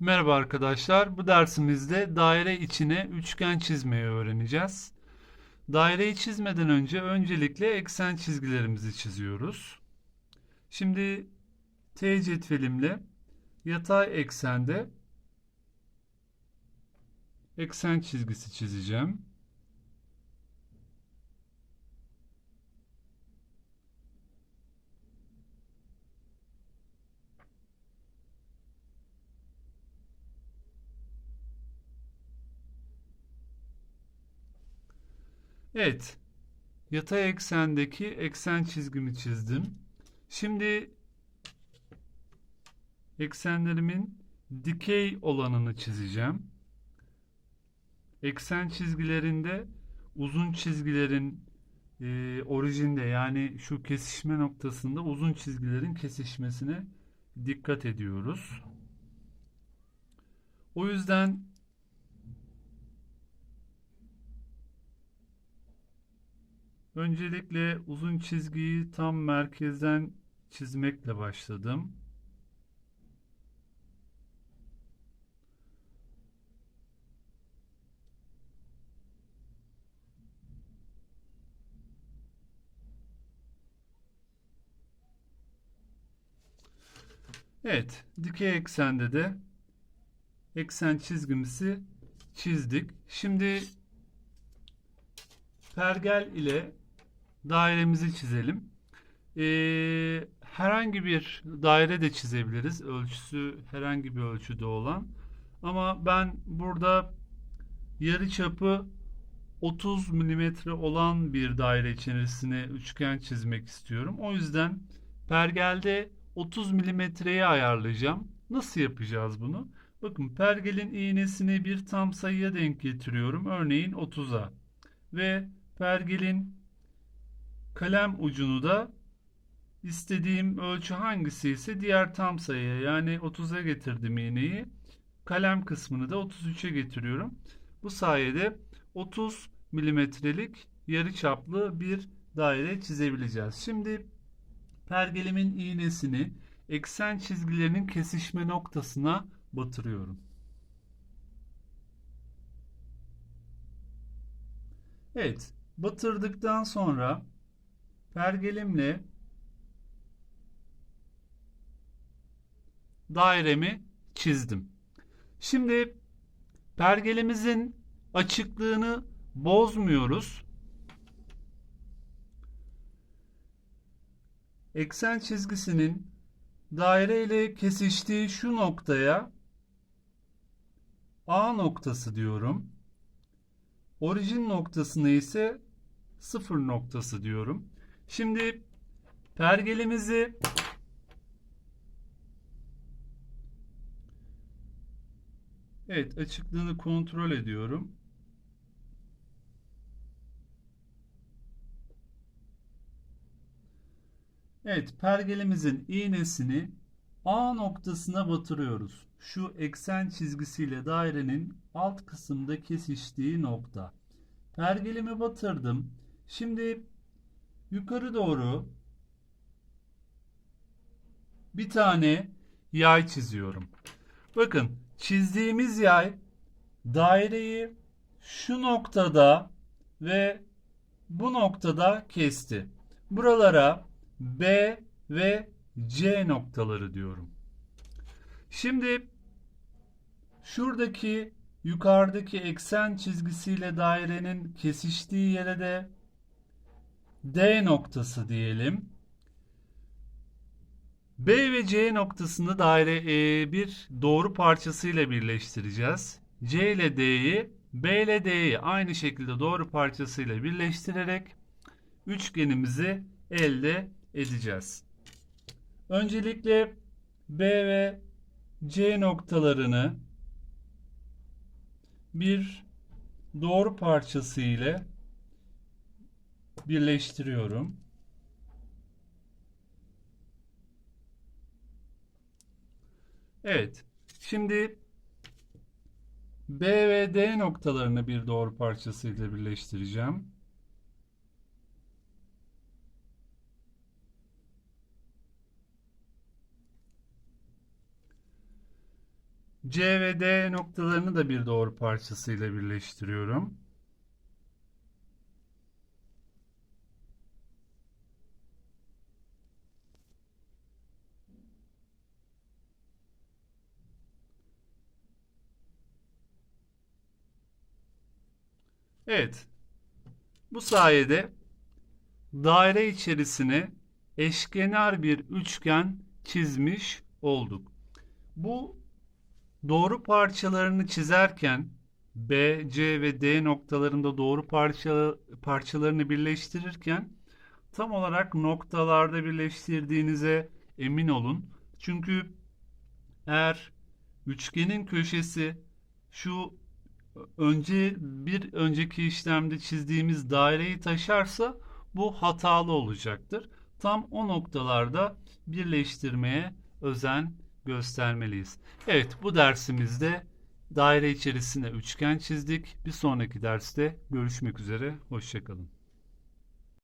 Merhaba arkadaşlar. Bu dersimizde daire içine üçgen çizmeyi öğreneceğiz. Daireyi çizmeden önce öncelikle eksen çizgilerimizi çiziyoruz. Şimdi T cetvelimle yatay eksende eksen çizgisi çizeceğim. Evet. Yatay eksendeki eksen çizgimi çizdim. Şimdi eksenlerimin dikey olanını çizeceğim. Eksen çizgilerinde uzun çizgilerin e, orijinde yani şu kesişme noktasında uzun çizgilerin kesişmesine dikkat ediyoruz. O yüzden Öncelikle uzun çizgiyi tam merkezden çizmekle başladım. Evet, dikey eksende de eksen çizgimizi çizdik. Şimdi pergel ile dairemizi çizelim. Ee, herhangi bir daire de çizebiliriz. Ölçüsü herhangi bir ölçüde olan. Ama ben burada yarı çapı 30 milimetre olan bir daire içerisine üçgen çizmek istiyorum. O yüzden pergelde 30 milimetreyi ayarlayacağım. Nasıl yapacağız bunu? Bakın pergelin iğnesini bir tam sayıya denk getiriyorum. Örneğin 30'a. Ve pergelin kalem ucunu da istediğim ölçü hangisi ise diğer tam sayıya yani 30'a getirdim iğneyi. Kalem kısmını da 33'e getiriyorum. Bu sayede 30 milimetrelik yarı çaplı bir daire çizebileceğiz. Şimdi pergelimin iğnesini eksen çizgilerinin kesişme noktasına batırıyorum. Evet, batırdıktan sonra pergelimle dairemi çizdim. Şimdi pergelimizin açıklığını bozmuyoruz. Eksen çizgisinin daire ile kesiştiği şu noktaya A noktası diyorum. Orijin noktasına ise sıfır noktası diyorum. Şimdi pergelimizi Evet açıklığını kontrol ediyorum. Evet pergelimizin iğnesini A noktasına batırıyoruz. Şu eksen çizgisiyle dairenin alt kısımda kesiştiği nokta. Pergelimi batırdım. Şimdi yukarı doğru bir tane yay çiziyorum. Bakın çizdiğimiz yay daireyi şu noktada ve bu noktada kesti. Buralara B ve C noktaları diyorum. Şimdi şuradaki yukarıdaki eksen çizgisiyle dairenin kesiştiği yere de D noktası diyelim. B ve C noktasını daire e, bir doğru parçasıyla birleştireceğiz. C ile D'yi, B ile D'yi aynı şekilde doğru parçasıyla birleştirerek üçgenimizi elde edeceğiz. Öncelikle B ve C noktalarını bir doğru parçası ile birleştiriyorum. Evet. Şimdi B ve D noktalarını bir doğru parçası ile birleştireceğim. C ve D noktalarını da bir doğru parçasıyla birleştiriyorum. Evet. Bu sayede daire içerisine eşkenar bir üçgen çizmiş olduk. Bu doğru parçalarını çizerken B, C ve D noktalarında doğru parça, parçalarını birleştirirken tam olarak noktalarda birleştirdiğinize emin olun. Çünkü eğer üçgenin köşesi şu önce bir önceki işlemde çizdiğimiz daireyi taşarsa bu hatalı olacaktır. Tam o noktalarda birleştirmeye özen göstermeliyiz. Evet bu dersimizde daire içerisinde üçgen çizdik. Bir sonraki derste görüşmek üzere. Hoşçakalın.